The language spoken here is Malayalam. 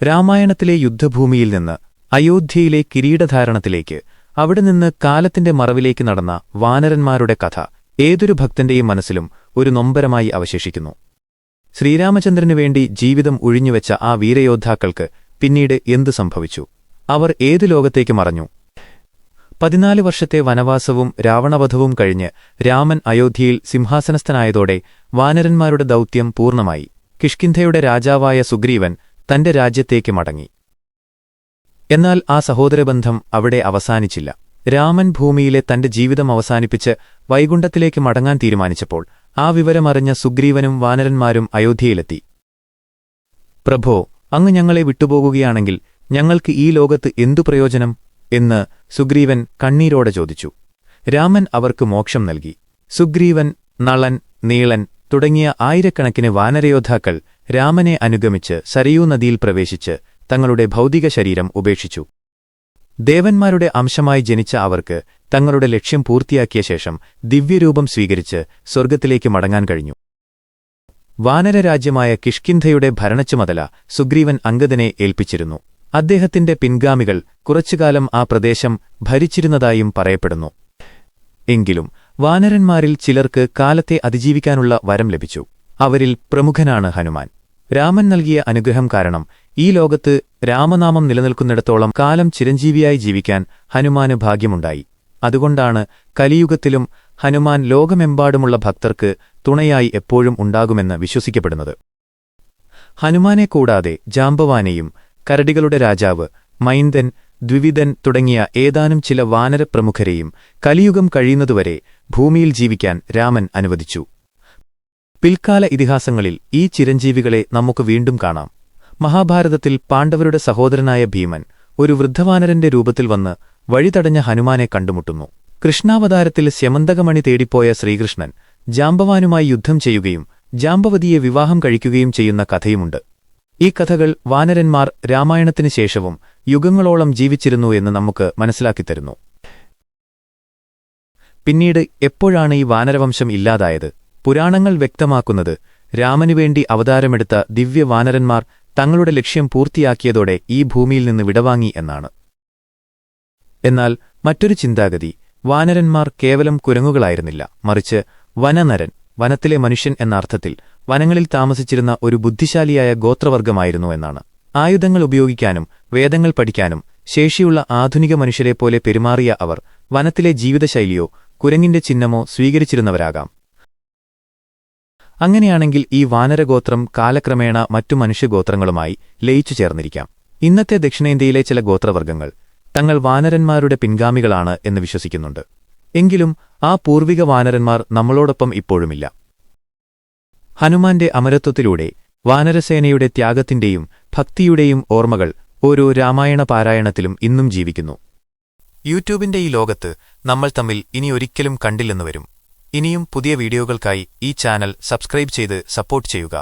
രാമായണത്തിലെ യുദ്ധഭൂമിയിൽ നിന്ന് അയോധ്യയിലെ കിരീടധാരണത്തിലേക്ക് അവിടെ നിന്ന് കാലത്തിന്റെ മറവിലേക്ക് നടന്ന വാനരന്മാരുടെ കഥ ഏതൊരു ഭക്തന്റെയും മനസ്സിലും ഒരു നൊമ്പരമായി അവശേഷിക്കുന്നു. ശ്രീരാമചന്ദ്രനു വേണ്ടി ജീവിതം ഒഴിഞ്ഞുവെച്ച ആ വീരയോദ്ധാക്കൾക്ക് പിന്നീട് എന്തു സംഭവിച്ചു? അവർ ഏതു ലോകത്തേക്ക് മറഞ്ഞു? പതിനാല് വർഷത്തെ വനവാസവും രാവണവധവും കഴിഞ്ഞ് രാമൻ അയോധ്യയിൽ സിംഹാസനസ്ഥനായതോടെ വാനരന്മാരുടെ ദൗത്യം പൂർണമായി. കിഷ്കിന്ധയുടെ രാജാവായ സുഗ്രീവൻ തന്റെ രാജ്യത്തേക്ക് മടങ്ങി. എന്നാൽ ആ സഹോദരബന്ധം അവിടെ അവസാനിച്ചില്ല. രാമൻ ഭൂമിയിലെ തന്റെ ജീവിതം അവസാനിപ്പിച്ച് വൈകുണ്ഠത്തിലേക്ക് മടങ്ങാൻ തീരുമാനിച്ചപ്പോൾ ആ വിവരമറിഞ്ഞ സുഗ്രീവനും വാനരന്മാരും അയോധ്യയിലെത്തി. പ്രഭോ അങ്ങ് ഞങ്ങളെ വിട്ടുപോകുകയാണെങ്കിൽ ഞങ്ങൾക്ക് ഈ ലോകത്ത് എന്തു പ്രയോജനം? എന്ന് സുഗ്രീവൻ കണ്ണീരോടെ ചോദിച്ചു. രാമൻ അവർക്ക് മോക്ഷം നൽകി. സുഗ്രീവൻ നളൻ നീളൻ തുടങ്ങിയ ആയിരക്കണക്കിന് വാനരയോദ്ധാക്കൾ രാമനെ അനുഗമിച്ച് സരയൂ നദിയിൽ പ്രവേശിച്ച് തങ്ങളുടെ ഭൗതിക ശരീരം ഉപേക്ഷിച്ചു. ദേവന്മാരുടെ അംശമായി ജനിച്ച അവർക്ക് തങ്ങളുടെ ലക്ഷ്യം പൂർത്തിയാക്കിയ ശേഷം ദിവ്യരൂപം സ്വീകരിച്ച് സ്വർഗത്തിലേക്ക് മടങ്ങാൻ കഴിഞ്ഞു. വാനരരാജ്യമായ കിഷ്കിന്ധയുടെ ഭരണച്ചുമതല സുഗ്രീവൻ അംഗദനെ ഏൽപ്പിച്ചിരുന്നു. അദ്ദേഹത്തിന്റെ പിൻഗാമികൾ കുറച്ചുകാലം ആ പ്രദേശം ഭരിച്ചിരുന്നതായും പറയപ്പെടുന്നു. എങ്കിലും വാനരന്മാരിൽ ചിലർക്ക് കാലത്തെ അതിജീവിക്കാനുള്ള വരം ലഭിച്ചു. അവരിൽ പ്രമുഖനാണ് ഹനുമാൻ. രാമൻ നൽകിയ അനുഗ്രഹം കാരണം ഈ ലോകത്ത് രാമനാമം നിലനിൽക്കുന്നിടത്തോളം കാലം ചിരഞ്ജീവിയായി ജീവിക്കാൻ ഹനുമാന് ഭാഗ്യമുണ്ടായി. അതുകൊണ്ടാണ് കലിയുഗത്തിലും ഹനുമാൻ ലോകമെമ്പാടുമുള്ള ഭക്തർക്ക് തുണയായി എപ്പോഴും ഉണ്ടാകുമെന്ന് വിശ്വസിക്കപ്പെടുന്നത്. ഹനുമാനെ കൂടാതെ ജാംബവാനെയും കരടികളുടെ രാജാവ് മൈന്ദൻ ദ്വിവിധൻ തുടങ്ങിയ ഏതാനും ചില വാനരപ്രമുഖരെയും കലിയുഗം കഴിയുന്നതുവരെ ഭൂമിയിൽ ജീവിക്കാൻ രാമൻ അനുവദിച്ചു. പിൽക്കാല ഇതിഹാസങ്ങളിൽ ഈ ചിരഞ്ജീവികളെ നമുക്ക് വീണ്ടും കാണാം. മഹാഭാരതത്തിൽ പാണ്ഡവരുടെ സഹോദരനായ ഭീമൻ ഒരു വൃദ്ധവാനരന്റെ രൂപത്തിൽ വന്ന് വഴിതടഞ്ഞ ഹനുമാനെ കണ്ടുമുട്ടുന്നു. കൃഷ്ണാവതാരത്തിൽ സ്യമന്തകമണി തേടിപ്പോയ ശ്രീകൃഷ്ണൻ ജാമ്പവാനുമായി യുദ്ധം ചെയ്യുകയും ജാമ്പവതിയെ വിവാഹം കഴിക്കുകയും ചെയ്യുന്ന കഥയുമുണ്ട്. ഈ കഥകൾ വാനരന്മാർ രാമായണത്തിനു ശേഷവും യുഗങ്ങളോളം ജീവിച്ചിരുന്നു എന്ന് നമുക്ക് മനസ്സിലാക്കിത്തരുന്നു പിന്നീട് എപ്പോഴാണ് ഈ വാനരവംശം ഇല്ലാതായത്? പുരാണങ്ങൾ വ്യക്തമാക്കുന്നത് രാമനുവേണ്ടി അവതാരമെടുത്ത ദിവ്യവാനരന്മാർ തങ്ങളുടെ ലക്ഷ്യം പൂർത്തിയാക്കിയതോടെ ഈ ഭൂമിയിൽ നിന്ന് വിടവാങ്ങി എന്നാണ്. എന്നാൽ മറ്റൊരു ചിന്താഗതി വാനരന്മാർ കേവലം കുരങ്ങുകളായിരുന്നില്ല. മറിച്ച് വനനരൻ വനത്തിലെ മനുഷ്യൻ എന്ന അർത്ഥത്തിൽ വനങ്ങളിൽ താമസിച്ചിരുന്ന ഒരു ബുദ്ധിശാലിയായ ഗോത്രവർഗമായിരുന്നു എന്നാണ്. ആയുധങ്ങൾ ഉപയോഗിക്കാനും വേദങ്ങൾ പഠിക്കാനും ശേഷിയുള്ള ആധുനിക മനുഷ്യരെപ്പോലെ പെരുമാറിയ അവർ വനത്തിലെ ജീവിതശൈലിയോ കുരങ്ങിന്റെ ചിഹ്നമോ സ്വീകരിച്ചിരുന്നവരാകാം. അങ്ങനെയാണെങ്കിൽ ഈ വാനരഗോത്രം കാലക്രമേണ മറ്റു മനുഷ്യഗോത്രങ്ങളുമായി ലയിച്ചു ചേർന്നിരിക്കാം. ഇന്നത്തെ ദക്ഷിണേന്ത്യയിലെ ചില ഗോത്രവർഗങ്ങൾ തങ്ങൾ വാനരന്മാരുടെ പിൻഗാമികളാണ് എന്ന് വിശ്വസിക്കുന്നുണ്ട്. എങ്കിലും ആ പൂർവിക വാനരന്മാർ നമ്മളോടൊപ്പം ഇപ്പോഴുമില്ല. ഹനുമാന്റെ അമരത്വത്തിലൂടെ വാനരസേനയുടെ ത്യാഗത്തിന്റെയും ഭക്തിയുടെയും ഓർമ്മകൾ ഓരോ രാമായണ പാരായണത്തിലും ഇന്നും ജീവിക്കുന്നു. യൂട്യൂബിന്റെ ഈ ലോകത്ത് നമ്മൾ തമ്മിൽ ഇനിയൊരിക്കലും കണ്ടില്ലെന്ന് വരും. ഇനിയും പുതിയ വീഡിയോകൾക്കായി ഈ ചാനൽ സബ്സ്ക്രൈബ് ചെയ്ത് സപ്പോർട്ട് ചെയ്യുക